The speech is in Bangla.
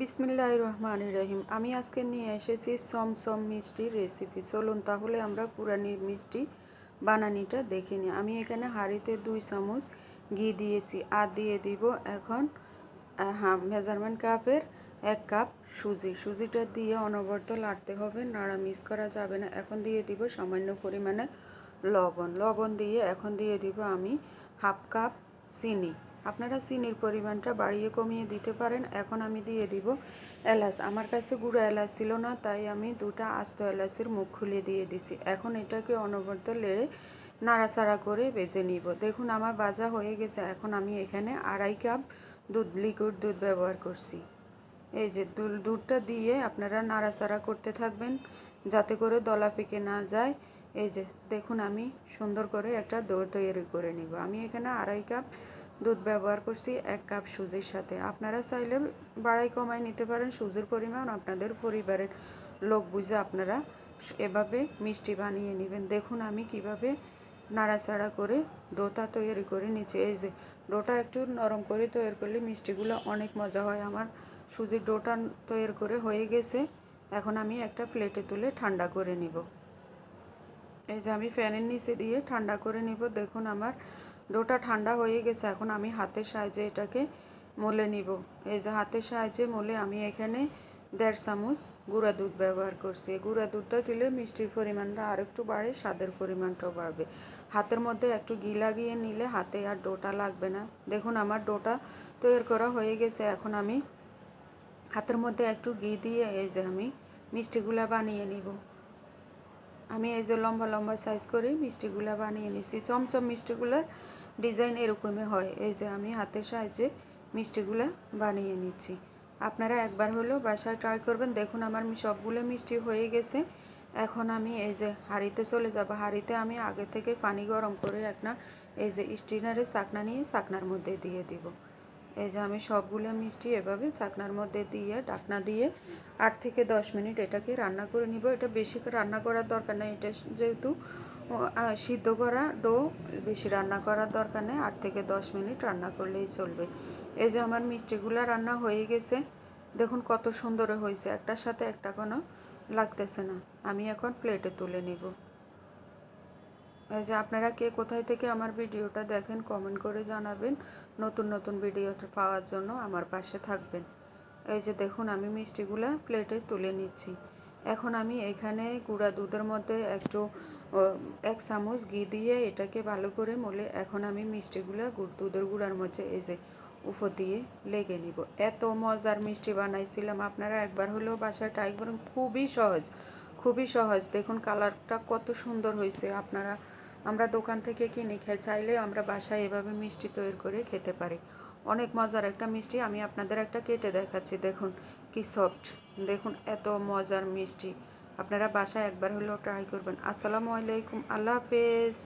বিসমিল্লাহ রহমান রহিম আমি আজকে নিয়ে এসেছি সমসম মিষ্টির রেসিপি। চলুন তাহলে আমরা পুরানি মিষ্টি বানানিটা দেখে নিই। আমি এখানে হাঁড়িতে দুই চামচ ঘি দিয়েছি আর দিয়ে দিব এখন হ্যাঁ মেজারমেন্ট কাপের এক কাপ সুজি। সুজিটা দিয়ে অনবরত লাড়তে হবে নাড়া মিক্স করা যাবে না। এখন দিয়ে দিব সামান্য পরিমাণে লবণ। লবণ দিয়ে এখন দিয়ে দিব আমি হাফ কাপ চিনি। আপনারা চিনির পরিমাণটা বাড়িয়ে কমিয়ে দিতে পারেন, এখন আমি দিয়ে দিব এলাচ। আমার কাছে গুঁড়ো এলাচ ছিল না, তাই আমি দুটা আস্ত এলাচের মুখ খুলে দিয়ে দিছি। এখন এটাকে অনবরত লেড়ে নাড়াচাড়া করে বেজে নিব। দেখুন, আমার বাজা হয়ে গেছে। এখন আমি এখানে আড়াই কাপ দুধ, লিকুইড দুধ ব্যবহার করছি। এই যে দুধটা দিয়ে আপনারা নাড়াচাড়া করতে থাকবেন, যাতে করে দলা পেকে না যায়। এই যে দেখুন, আমি সুন্দর করে একটা দৌড় তৈরি করে নিব। আমি এখানে আড়াই কাপ দুধ ব্যবহার করছি, এক কাপ সুজির সাথে। আপনারা চাইলে বাড়াই কমাই নিতে পারেন, সুজির পরিমাণ আপনাদের পরিবারের লোক বুঝে আপনারা এভাবে মিষ্টি বানিয়ে নেবেন। দেখুন আমি কীভাবে নাড়াচাড়া করে ডোটা তৈরি করে নিচ্ছি। এই যে, ডোটা একটু নরম করে তৈরি করলে মিষ্টিগুলো অনেক মজা হয়। আমার সুজির ডোটা তৈরি করে হয়ে গেছে। এখন আমি একটা প্লেটে তুলে ঠান্ডা করে নিব। এই যে, আমি ফ্যানের নিচে দিয়ে ঠান্ডা করে নিব। দেখুন আমার ডোটা ঠান্ডা হয়ে গেছে, এখন আমি হাতের সাহায্যে এটাকে মলে নিব। এই যে হাতের সাহায্যে মলে আমি এখানে দেড় চামচ গুঁড়া দুধ ব্যবহার করছি। গুঁড়া দুধটা দিলে মিষ্টির পরিমাণটা আর একটু বাড়ে, স্বাদের পরিমাণটাও বাড়বে। হাতের মধ্যে একটু ঘি লাগিয়ে নিলে হাতে আর ডোটা লাগবে না। দেখুন আমার ডোটা তৈরি করা হয়ে গেছে, এখন আমি হাতের মধ্যে একটু ঘি দিয়ে এই যে আমি মিষ্টিগুলা বানিয়ে নিব। আমি এই যে লম্বা লম্বা সাইজ করে মিষ্টিগুলা বানিয়ে নিছি। চমচম মিষ্টিগুলার ডিজাইন এরকমই হয়। এই যে আমি হাতের সাহায্যে মিষ্টিগুলা বানিয়ে নিচ্ছি। আপনারা একবার হলেও বাসায় ট্রাই করবেন। দেখুন আমার সবগুলো মিষ্টি হয়ে গেছে। এখন আমি এই যে হাঁড়িতে চলে যাব। হাঁড়িতে আমি আগে থেকে পানি গরম করে একটা এই যে স্টিনারে চাকনা নিয়ে চাকনার মধ্যে দিয়ে দিব। এই যে আমি সবগুলো মিষ্টি এভাবে চাকনার মধ্যে দিয়ে, ডাকনা দিয়ে আট থেকে দশ মিনিট এটাকে রান্না করে নিব। এটা বেশি রান্না করার দরকার নেই। এটা যেহেতু সিদ্ধ করা ডো বেশি রান্না করার দরকার নেই। আট থেকে দশ মিনিট রান্না করলেই চলবে। এই যে আমার মিষ্টিগুলো রান্না হয়ে গেছে। দেখুন কত সুন্দর হয়েছে। একটার সাথে একটা কোনো লাগতেছে না। আমি এখন প্লেটে তুলে নিব। যে আপনারা কে কোথায় থেকে আমার ভিডিওটা দেখেন কমেন্ট করে জানাবেন। নতুন নতুন ভিডিও পাওয়ার জন্য আমার পাশে থাকবেন। এই যে দেখুন, আমি মিষ্টিগুলা প্লেটে তুলে নিচ্ছি। এখন আমি এখানে গুঁড়া দুধের মধ্যে একটু এক চামচ ঘি দিয়ে এটাকে ভালো করে মলে এখন আমি মিষ্টিগুলা গুড়, দুধের গুঁড়ার মধ্যে এই যে উপর দিয়ে লেগে নিব। এত মজার মিষ্টি বানাইছিলাম, আপনারা একবার হলেও বাসায় ট্রাই করেন, খুবই সহজ। খুবই সহজ। দেখুন, কালারটা কত সুন্দর হয়েছে। আপনারা, আমরা দোকান থেকে কিনে খাই চাইলে আমরা বাসায় এভাবে মিষ্টি তৈরি করে খেতে পারি। অনেক মজার একটা মিষ্টি, আমি আপনাদের একটা কেটে দেখাচ্ছি। দেখুন, কি সফট দেখুন, এত মজার মিষ্টি। আপনারা বাসায় একবার হলেও ট্রাই করবেন। আসসালামু আলাইকুম, আল্লাহ হাফেজ।